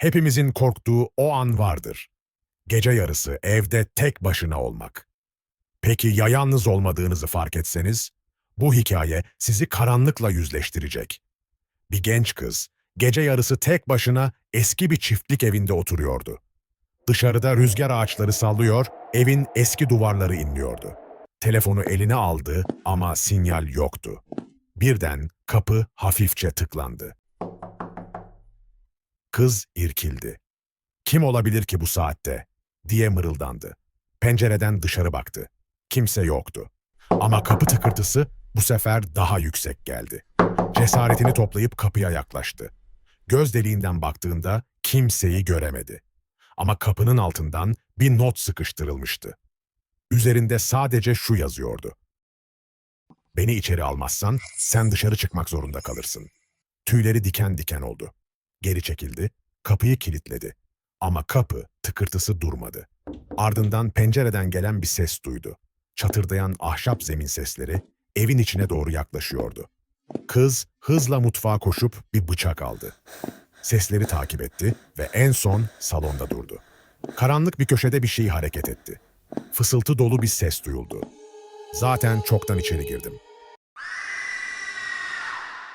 Hepimizin korktuğu o an vardır. Gece yarısı evde tek başına olmak. Peki ya yalnız olmadığınızı fark etseniz? Bu hikaye sizi karanlıkla yüzleştirecek. Bir genç kız gece yarısı tek başına eski bir çiftlik evinde oturuyordu. Dışarıda rüzgar ağaçları sallıyor, evin eski duvarları inliyordu. Telefonu eline aldı ama sinyal yoktu. Birden kapı hafifçe tıklandı. Kız irkildi. Kim olabilir ki bu saatte? diye mırıldandı. Pencereden dışarı baktı. Kimse yoktu. Ama kapı tıkırtısı bu sefer daha yüksek geldi. Cesaretini toplayıp kapıya yaklaştı. Göz deliğinden baktığında kimseyi göremedi. Ama kapının altından bir not sıkıştırılmıştı. Üzerinde sadece şu yazıyordu. Beni içeri almazsan sen dışarı çıkmak zorunda kalırsın. Tüyleri diken diken oldu. Geri çekildi, kapıyı kilitledi. Ama kapı tıkırtısı durmadı. Ardından pencereden gelen bir ses duydu. Çatırdayan ahşap zemin sesleri evin içine doğru yaklaşıyordu. Kız hızla mutfağa koşup bir bıçak aldı. Sesleri takip etti ve en son salonda durdu. Karanlık bir köşede bir şey hareket etti. Fısıltı dolu bir ses duyuldu. Zaten çoktan içeri girdim.